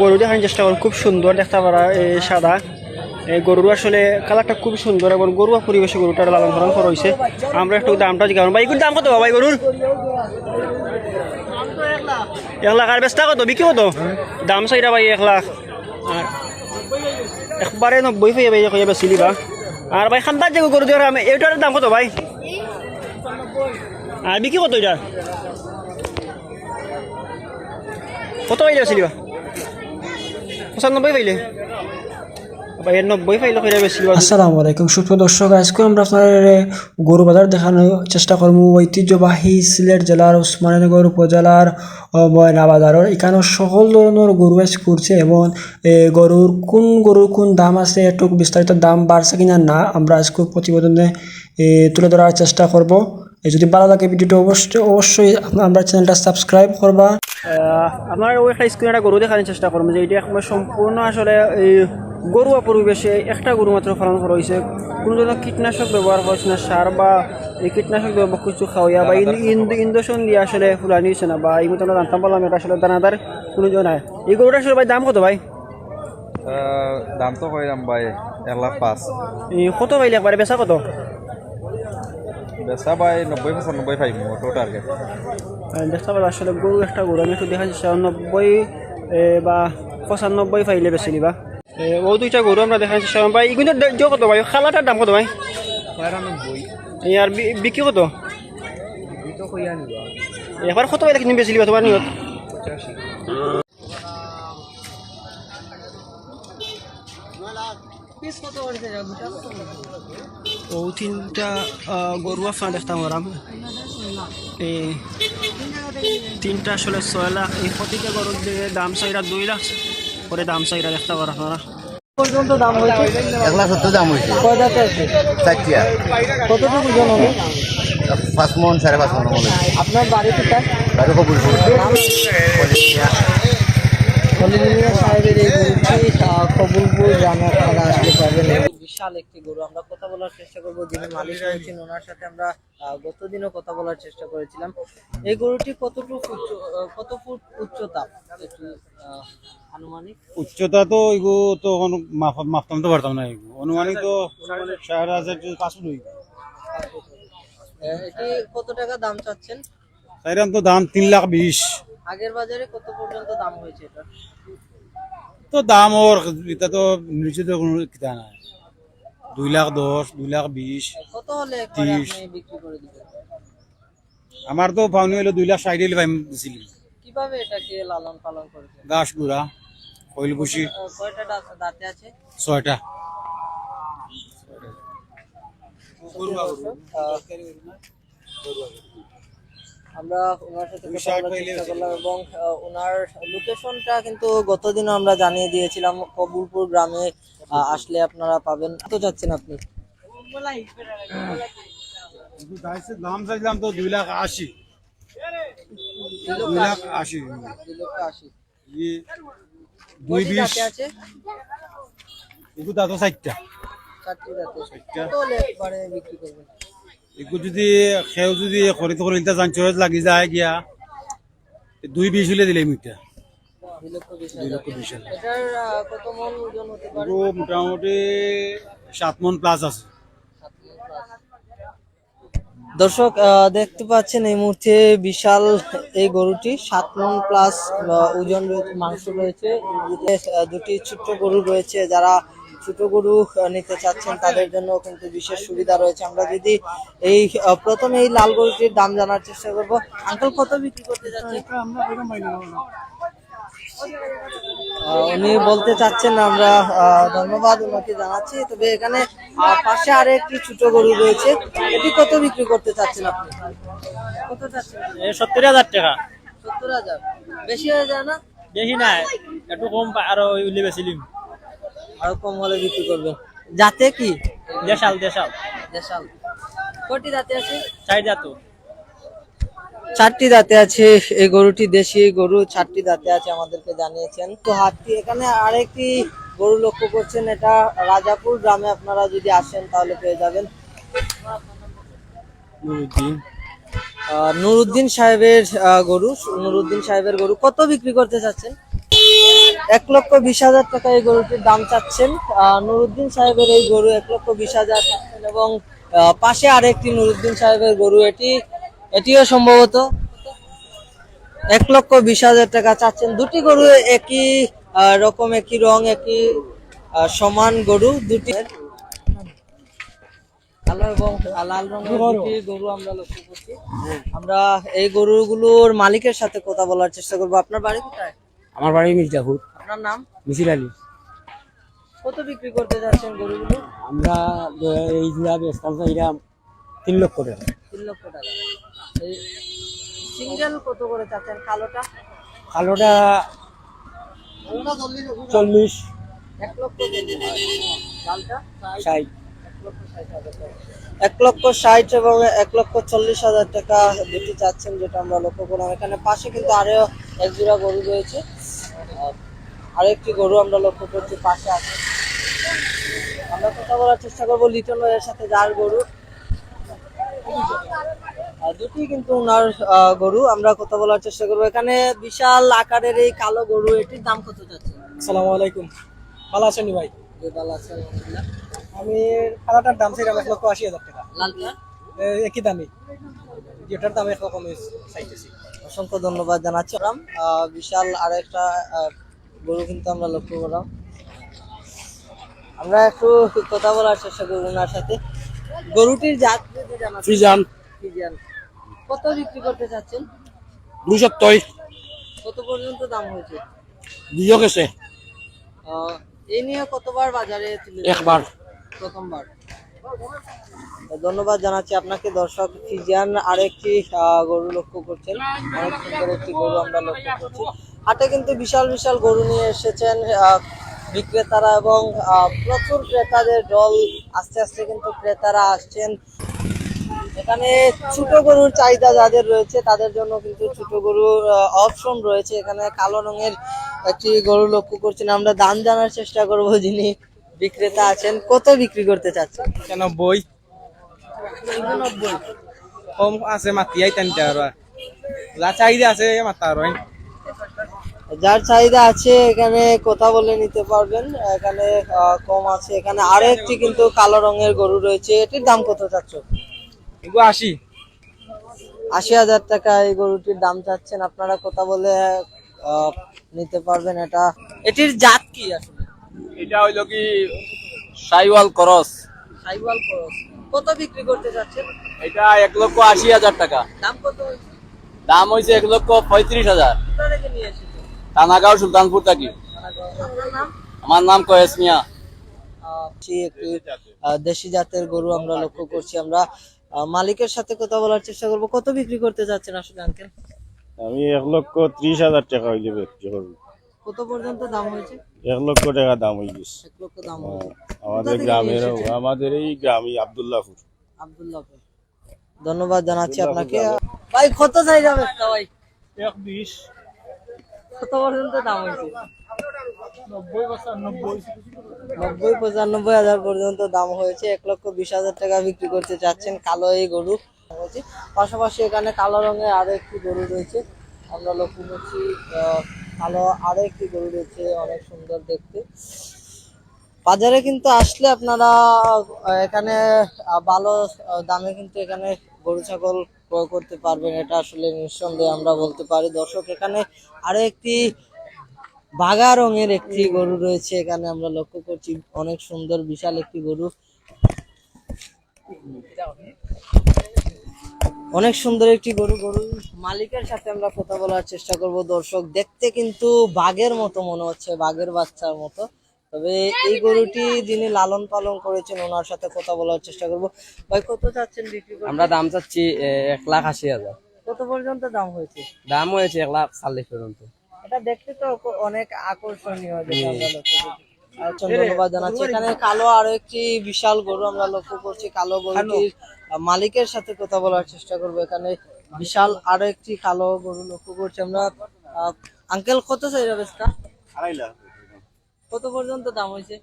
গরু দেখানোর চেষ্টা করুন খুব সুন্দর দেখতে পারা এই সাদা। এই গরুর আসলে কালারটা খুব সুন্দর এবং গরুয়া পরিবেশে গরুটা লালন পালন করা হয়েছে। আমরা একটু দামটা জিজ্ঞাসা ভাই, এগুলোর দাম কত ভাই গরুর? এক লাখ আর বেচটা কত? বিক্রি কত? দাম চাইরা ভাই এক লাখ। আর একবারে নব্বই হয়ে ভাই কইয়া বেচিলি বা আর ভাই খান্তার যে গরু দিয়ে আমি দাম কত ভাই? আর বিক্রি কত এটা কত পাইলে বেচিলি বা পঁচানব্বই পাইলে আসসালামু আলাইকুম, সুপ্রিয় দর্শক, আজকে আমরা আপনার গরু বাজার দেখানোর চেষ্টা করব ঐতিহ্যবাহী সিলেট জেলার উসমানীনগর উপজেলার ময়না বাজারের। এখানে সকল ধরনের গরু আজ করছে এবং গরুর কোন গরুর কোন দাম আছে, একটু বিস্তারিত দাম বাড়ছে কিনা না, আমরা আজকে প্রতিবেদনে তুলে ধরার চেষ্টা করব। যদি ভালো লাগে ভিডিওটা অবশ্যই অবশ্যই আমরা চ্যানেলটা সাবস্ক্রাইব করবা। আপনার ওই একটা স্ক্রিনে একটা গরু দেখানোর চেষ্টা করব যে এটা একবার সম্পূর্ণ আসলে এই গরুয়া পরিবেশে একটা গরু মাত্র পালন করা হয়েছে। কোনো ধরনের কীটনাশক ব্যবহার করছে না সার বা এই কীটনাশক ব্যবহার কিছু খাওয়া বা ইন্দোশন দিয়ে আসলে ফুলানি হচ্ছে না বা এই মতো আমরা জানতাম পারলাম এটা আসলে দানাদার কোনো জন নাই। এই গরুটা আসলে ভাই দাম কত ভাই? দাম তো কইলাম ভাই এক লাখ পাঁচ। কত পাইলে একবারে বেচা কত? বেচা ভাই নব্বই পঁচানব্বই পাইব টার্গেট আহ, দেখতে পারো আসলে গরু একটা গরু আমি একটু দেখা যাচ্ছে নব্বই এ, বা পঁচানব্বই পাইলে বেশি নিবা। এ, ও দুইটা গরু আমরা দেখা যাচ্ছে ভাই এগুলো যে কত ভাই? খালাটার দাম কত ভাই? আর বিক্রি কত? এবার কত পাইলে কিন্তু বেশি নিবা তোমার নিয়ত? ও তিনটা গরু আপনার দেখতাম ওরাম এই তিনটা আসলে ছয় লাখ। এই প্রতিটা গরুর দিকে দাম চাইরা দুই লাখ করে দাম চাইরা দেখতে পারো আপনারা। পর্যন্ত দাম হয়েছে? এক লাখ সত্তর দাম হয়েছে। কয় দাঁতে আছে? চারটিয়া কতটুকু ওজন হবে? পাঁচ মন সাড়ে পাঁচ আপনার বাড়ি কোথায়? বাড়ি কপুরপুর। হলিমিয়া সাহেবের এই গরুটি আহ, কবুলপুর গ্রামে আপনারা আসলে পাবেন। বিশাল একটি গরু। আমরা কথা বলার চেষ্টা করব যিনি মালিক রয়েছেন ওনার সাথে আমরা গতদিনও কথা বলার চেষ্টা করেছিলাম। এই গরুটি কতটুকু উচ্চ কত ফুট উচ্চতা? একটু আনুমানিক। উচ্চতা তো এগো তো মাপতাম তো পারতাম না এগো তো চার হাজার পাঁচশো এটি কত টাকা দাম চাচ্ছেন? তাইরাম তো দাম তিন লাখ বিশ। আগের বাজারে কত পর্যন্ত দাম হয়েছে এটা তো দাম ওর এটা তো নিচে তো কোনো কিতা নাই। দুই লাখ দশ দুই লাখ বিশ তিরিশ। আমার তো পাওনি হলো দুই লাখ ষাট পাইম দিছিলি। কীভাবে এটাকে লালন পালন করেছেন গাছ গুড়া কইল আহ, কয়টা দাঁতে আছে? ছয়টা। আমরা ওনার সাথে কথা এবং ওনার লোকেশনটা কিন্তু গতদিনও আমরা জানিয়ে দিয়েছিলাম কবুলপুর গ্রামে আসলে আপনারা পাবেন। কত যাচ্ছেন আপনি? দাম তো দুই লাখ আশি। দুই লাখ আশি। দুই লক্ষ আশি। দুই বিশ। আছে? এগো দাঁতো চারটা। চারটি দাঁতে বিক্রি করবেন? একো যদি সেও যদি খরিদ করে নিতে জানছো লাগি যায় গিয়া দুই বিশ হলে দিলে এগো মোটামুটি সাত মন প্লাস আছে। দর্শক দেখতে পাচ্ছেন এই মুহূর্তে বিশাল এই গরুটি, সাত মন প্লাস ওজন রয়েছে, মাংস রয়েছে। দুটি ছোট্ট গরু রয়েছে যারা ছোট গরু নিতে চাচ্ছেন তাদের জন্য কিন্তু বিশেষ সুবিধা রয়েছে। আমরা যদি এই প্রথমে এই লাল গরুটির দাম জানার চেষ্টা করব। আঙ্কেল কত বিক্রি করতে যাচ্ছে আহ, উনি বলতে চাচ্ছেন আমরা ধন্যবাদ ওনাকে জানাচ্ছি। তবে এখানে পাশে আরও একটি ছোট গরু রয়েছে। এটি কত বিক্রি করতে চাচ্ছেন আপনি? কত চাচ্ছেন? সত্তর হাজার টাকা। সত্তর হাজার। বেশি হয়ে যায় না? বেশি নাই। একটু কম আরও বেছিলিম আরও কম হলে বিক্রি করবেন যাতে কি? দেশাল দেশাল। দেশাল। কটি দাঁতে আছে? চাই তো চারটি দাঁতে আছে এই গরুটি দেশি গরু চারটি দাঁতে আছে আমাদেরকে জানিয়েছেন। তো হাটটি এখানে আরেকটি গরু লক্ষ্য করছেন এটা রাজাপুর গ্রামে আপনারা যদি আসেন তাহলে পেয়ে যাবেন। আহ, নুরুদ্দিন সাহেবের আহ, গরু নুরুদ্দিন সাহেবের গরু। কত বিক্রি করতে চাচ্ছেন? এক লক্ষ বিশ হাজার টাকা এই গরুটির দাম চাচ্ছেন। নুরুদ্দিন সাহেবের এই গরু এক লক্ষ বিশ হাজার এবং পাশে আরেকটি নুরুদ্দিন সাহেবের গরু, এটি, এটিও সম্ভবত এক লক্ষ বিশ হাজার টাকা চাচ্ছেন। দুটি গরু একই রকম, একই রং, একই সমান গরু। দুটি লাল রঙের গরু আমরা লক্ষ্য করছি। আমরা এই গরুগুলোর মালিকের সাথে কথা বলার চেষ্টা করব। আপনার বাড়ি কোথায়? আমার বাড়ি মির্জাপুর। আপনার নাম? মিছিল আলী। কত বিক্রি করতে যাচ্ছেন গরুগুলো? আমরা এই জুড়া বেচতাম চাইলাম তিন লক্ষ টাকা। তিন লক্ষ টাকা। এই সিঙ্গেল কত করে চাচ্ছেন? কালোটা? কালোটা চল্লিশ। এক লক্ষ ষাট। এক লক্ষ ষাট এবং এক লক্ষ চল্লিশ হাজার টাকা দুটি চাচ্ছেন যেটা আমরা লক্ষ্য করলাম। এখানে পাশে কিন্তু আরও এক জোড়া গরু রয়েছে। আর আরেকটি গরু আমরা লক্ষ্য করছি পাশে আছে। আমরা কথা বলার চেষ্টা করব লিটন এর সাথে যার গরু। দুটি কিন্তু ওনার গরু। আমরা কথা বলার চেষ্টা করব। এখানে বিশাল আকারের এই কালো গরু এটির দাম কত যাচ্ছে? আসসালামু আলাইকুম। ভালো আছেন ভাই? ভালো আছে আলহামদুলিল্লাহ। আমি কালাটার দাম চাইলাম এক লক্ষ আশি হাজার টাকা। লালটা? একই দামই। যেটার দাম এক রকম চাইতেছি অসংখ্য ধন্যবাদ জানাচ্ছি। রাম আহ, বিশাল আরেকটা আহ, গরু কিন্তু আমরা লক্ষ্য করলাম। আমরা একটু কথা বলার চেষ্টা করব ওনার সাথে। গরুটির জাত যদি জানা থাকে। ফ্রিজান কত বিক্রি করতে চাচ্ছেন? সপ্তাহ কত পর্যন্ত দাম হয়েছে? দুইও গেছে। এই নিয়ে কতবার বাজারে একবার। প্রথমবার। ধন্যবাদ জানাচ্ছি আপনাকে। দর্শক ফিজিয়ান আরেকটি গরু লক্ষ্য করছেন। অনেক সুন্দর একটি গরু আমরা লক্ষ্য করছি। হাটে কিন্তু বিশাল বিশাল গরু নিয়ে এসেছেন বিক্রেতারা এবং প্রচুর ক্রেতাদের দল আস্তে আস্তে কিন্তু ক্রেতারা আসছেন। এখানে ছোট গরুর চাহিদা যাদের রয়েছে, তাদের জন্য কিন্তু ছোট গরুর অপশন রয়েছে। এখানে কালো রঙের একটি গরু লক্ষ্য করছেন, আমরা দাম জানার চেষ্টা করব যিনি বিক্রেতা আছেন। কত বিক্রি করতে চাচ্ছেন? নব্বই নব্বই কম আছে মাতিয়াই আইতানিটা আর। চাহিদা আছে মাতা আর যার চাহিদা আছে এখানে কথা বলে নিতে পারবেন। এখানে কম আছে। এখানে আরও একটি কিন্তু কালো রঙের গরু রয়েছে। এটির দাম কত চাচ্ছ? আশি। আশি হাজার টাকা এই গরুটির দাম চাচ্ছেন। আপনারা কথা বলে নিতে পারবেন এটা। এটির জাত কি আসলে? এটা হইল কি সাইওয়াল করস। সাইওয়াল ক্রস। কত বিক্রি করতে যাচ্ছেন এটা এক লক্ষ আশি হাজার টাকা। দাম কত হয়েছে? দাম হয়েছে এক লক্ষ পঁয়ত্রিশ হাজার। নিয়ে এসেছেন? টানাগাঁও সুলতানপুর থাকি। আমার নাম কয়েস মিয়া। আহ, জি, দেশি জাতের গরু আমরা লক্ষ্য করছি আমরা। মালিকের সাথে কথা বলার চেষ্টা করব। কত বিক্রি করতে যাচ্ছেন আসলে আঙ্কেল আমি এক লক্ষ ত্রিশ হাজার টাকা হইলে বিক্রি করব। কত পর্যন্ত দাম হয়েছে? এক লক্ষ টাকা দাম হয়ে গেছে। এক লক্ষ দাম আমাদের গ্রামের আমাদের এই গ্রামই আবদুল্লাহপুর। আব্দুল্লাহ ধন্যবাদ জানাচ্ছি আপনাকে। ভাই কত চাই যাবে ভাই এক বিশ কত পর্যন্ত দাম হয়েছে? নব্বই পঁচানব্বই হাজার পর্যন্ত দাম হয়েছে। এক লক্ষ বিশ হাজার টাকা বিক্রি করতে চাচ্ছেন কালো এই গরু। হয়েছে পাশাপাশি এখানে কালো রঙের আরও একটি গরু রয়েছে। আমরা লক্ষ্য করছি আহ, কালো আরও একটি গরু রয়েছে অনেক সুন্দর দেখতে। বাজারে কিন্তু আসলে আপনারা এখানে ভালো দামে কিন্তু এখানে গরু ছাগল ক্রয় করতে পারবেন এটা আসলে নিঃসন্দেহে আমরা বলতে পারি। দর্শক, এখানে আরও একটি বাগা রঙের একটি গরু রয়েছে, এখানে আমরা লক্ষ্য করছি অনেক সুন্দর, বিশাল একটি গরু। অনেক সুন্দর একটি গরু গরু মালিকের সাথে আমরা কথা বলার চেষ্টা করব। দর্শক, দেখতে কিন্তু বাঘের মতো মনে হচ্ছে, বাঘের বাচ্চার মতো। তবে এই গরুটি যিনি লালন পালন করেছেন ওনার সাথে কথা বলার চেষ্টা করব। ভাই কত চাচ্ছেন বিক্রি? আমরা দাম চাচ্ছি এক লাখ আশি হাজার। কত পর্যন্ত দাম হয়েছে? দাম হয়েছে এক লাখ চল্লিশ পর্যন্ত। এটা দেখতে তো অনেক আকর্ষণীয় যেটা আমরা লক্ষ্য করছি। আচ্ছা, ধন্যবাদ জানাচ্ছি। এখানে কালো আরও একটি বিশাল গরু আমরা লক্ষ্য করছি। কালো গরুটির মালিকের সাথে কথা বলার চেষ্টা করব। এখানে বিশাল আরও একটি কালো গরু লক্ষ্য করছি আমরা। আঙ্কেল কত চাই আড়াই লাখ। কত পর্যন্ত দাম হয়েছে?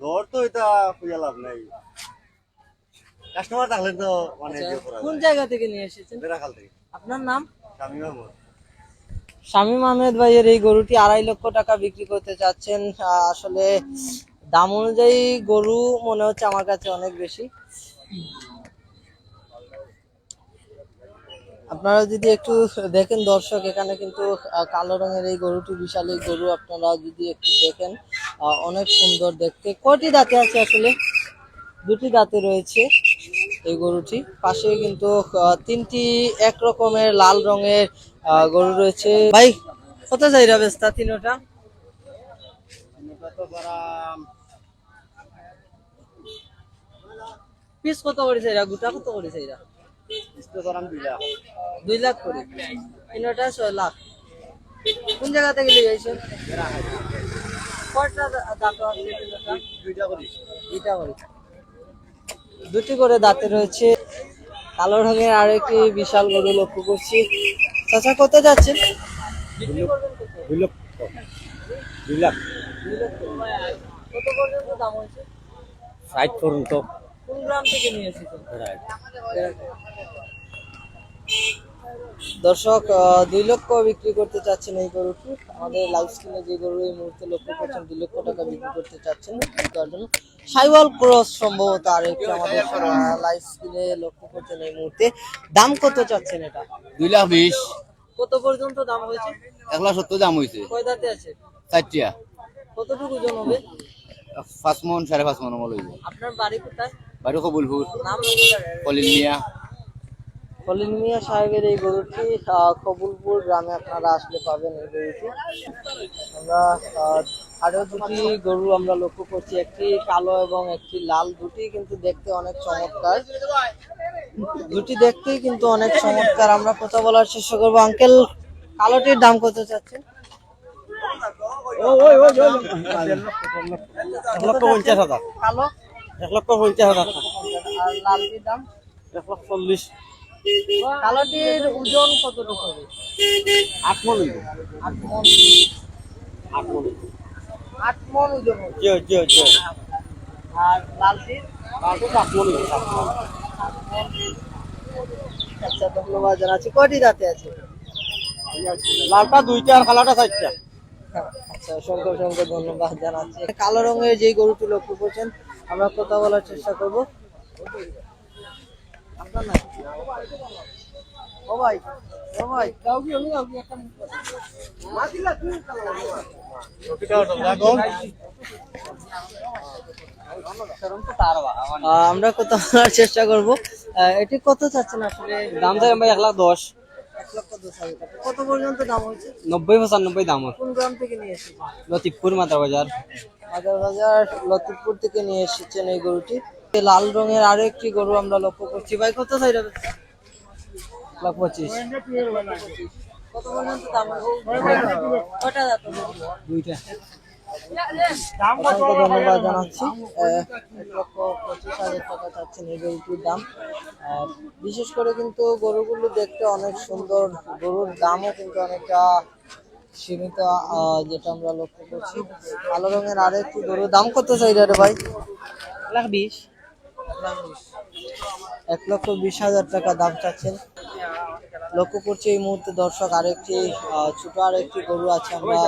তোর তো এটা খুঁজে লাভ নাই। কাস্টমার থাকলে তো মানে আচ্ছা, কোন জায়গা থেকে নিয়ে এসেছেন? রাখাল থেকে। আপনার নাম? স্বামী মাহমুদ শামীম আহমেদ ভাইয়ের এই গরুটি আড়াই লক্ষ টাকা বিক্রি করতে চাচ্ছেন। আসলে দাম অনুযায়ী গরু মনে হচ্ছে আমার কাছে অনেক বেশি। আপনারা যদি একটু দেখেন দর্শক, এখানে কিন্তু কালো রঙের এই গরুটি, বিশাল এই গরু আপনারা যদি একটু দেখেন অনেক সুন্দর দেখতে। কয়টি দাঁতে আছে আসলে? দুটি দাঁতে রয়েছে এই গরুটি। পাশে কিন্তু তিনটি এক রকমের লাল রঙের গরু রয়েছে। ভাই কত চাই রাবেস্তা তিনোটা? পিস কত করেছে এরা গোটা কত করেছে এরা দুই লাখ। করে। তিনোটা ছয় লাখ। কোন জায়গা থেকে নিয়ে যাইছেন কয়টা দাঁত আছে তিনোটা? দুইটা করে। দুটি করে দাঁতে রয়েছে। কালো রঙের আর একটি বিশাল গরু লক্ষ্য করছি। চাচা কত যাচ্ছেন দুই লক্ষ। দুই লাখ। কত পর্যন্ত দাম হয়েছে? ষাট পর্যন্ত। কোন গ্রাম থেকে নিয়ে এসেছেন দর্শক দুই লক্ষ বিক্রি করতে চাচ্ছেন এই গরুটি আমাদের লাইভ স্ক্রিনে যে গরু এই মুহূর্তে লক্ষ্য করছেন দুই লক্ষ টাকা বিক্রি করতে চাচ্ছেন। তার জন্য সাইওয়াল ক্রস সম্ভবত আর একটি আমাদের লাইভ স্ক্রিনে লক্ষ্য করছেন এই মুহূর্তে। দাম কত চাচ্ছেন এটা? দুই লাখ বিশ। কত পর্যন্ত দাম হয়েছে? এক লাখ সত্তর দাম হয়েছে। কয় দাঁতে আছে? চারটিয়া কতটুকু ওজন হবে? পাঁচ মন সাড়ে পাঁচ মন হইব। আপনার বাড়ি কোথায়? বাড়ি কবুলপুর। নাম কলিল মিয়া। খলিল মিয়া সাহেবের এই গরুটি কবুলপুর গ্রামে আপনারা আসলে পাবেন এই গরুটি। আমরা আহ, আরও দুটি গরু আমরা লক্ষ্য করছি একটি কালো এবং একটি লাল দুটি কিন্তু দেখতে অনেক চমৎকার। দুটি দেখতেই কিন্তু অনেক চমৎকার। আমরা কথা বলার চেষ্টা করব। আঙ্কেল কালোটির দাম কত চাচ্ছেন? এক লক্ষ পঞ্চাশ হাজার। কালো? এক লক্ষ পঞ্চাশ হাজার। আর লালটির দাম? এক লক্ষ চল্লিশ। কালোটির ওজন কতটুকু হবে? আট মন হইব আট মন। আট মন। আট মন ওজন জিও জিও জিও আর লালটির? তারপর সাত মন মন। আচ্ছা ধন্যবাদ জানাচ্ছি। কয়টি দাঁতে আছে? লালটা দুইটা আর কালাটা চারটা। আচ্ছা অসংখ্য অসংখ্য ধন্যবাদ জানাচ্ছি। কালো রঙের যে গরুটি লক্ষ্য করছেন আমরা কথা বলার চেষ্টা করব। আমরা বলার চেষ্টা করব। এটি কত চাচ্ছেন আসলে? দাম চাই ভাই এক লাখ দশ। কত পর্যন্ত দাম হয়েছে? নব্বই পঁচানব্বই দাম কোন গ্রাম থেকে নিয়ে এসেছেন? লতিফপুর মাতা বাজার হাজার লতিফপুর থেকে নিয়ে এসেছেন এই গরুটি। লাল রঙের আরও একটি গরু আমরা লক্ষ্য করছি। ভাই, কত সাইড লাখ পঁচিশ। ধন্যবাদ জানাচ্ছি। পঁচিশ হাজার টাকা বিশেষ করে কিন্তু গরুগুলো দেখতে অনেক সুন্দর। গরুর দামও কিন্তু অনেকটা সীমিত যেটা আমরা লক্ষ্য করছি। কালো রঙের আরেকটি গরুর দাম কত চাই রে ভাই? লাখ বিশ। এক লক্ষ বিশ হাজার টাকা দাম চাচ্ছেন। লক্ষ্য করছি এই মুহূর্তে দর্শক আরেকটি ছোট আরেকটি গরু আছে আমরা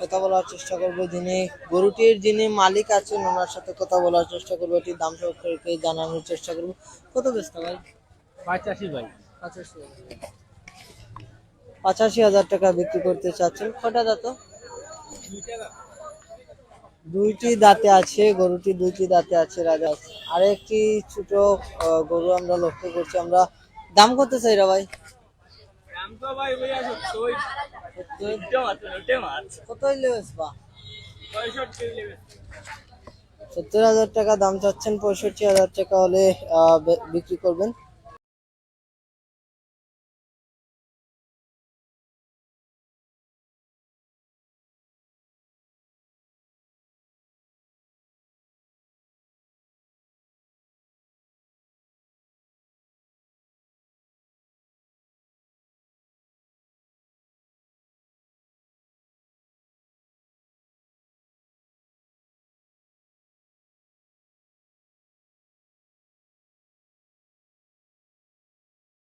কথা বলার চেষ্টা করব। যিনি গরুটির যিনি মালিক আছেন ওনার সাথে কথা বলার চেষ্টা করব এটির দাম সম্পর্কে জানানোর চেষ্টা করব। কত ব্যস্ত ভাই? পঁচাশি ভাই। পঁচাশি। পঁচাশি হাজার টাকা বিক্রি করতে চাচ্ছেন। কটা দাঁত? দুইটি দাঁতে আছে গরুটি দুইটি দাঁতে আছে রাজা। আর একটি ছোট গরু আমরা লক্ষ্য করছি। আমরা দাম কত চাই রা ভাই? কত সত্তর হাজার টাকা দাম চাচ্ছেন পঁয়ষট্টি হাজার টাকা হলে বিক্রি করবেন।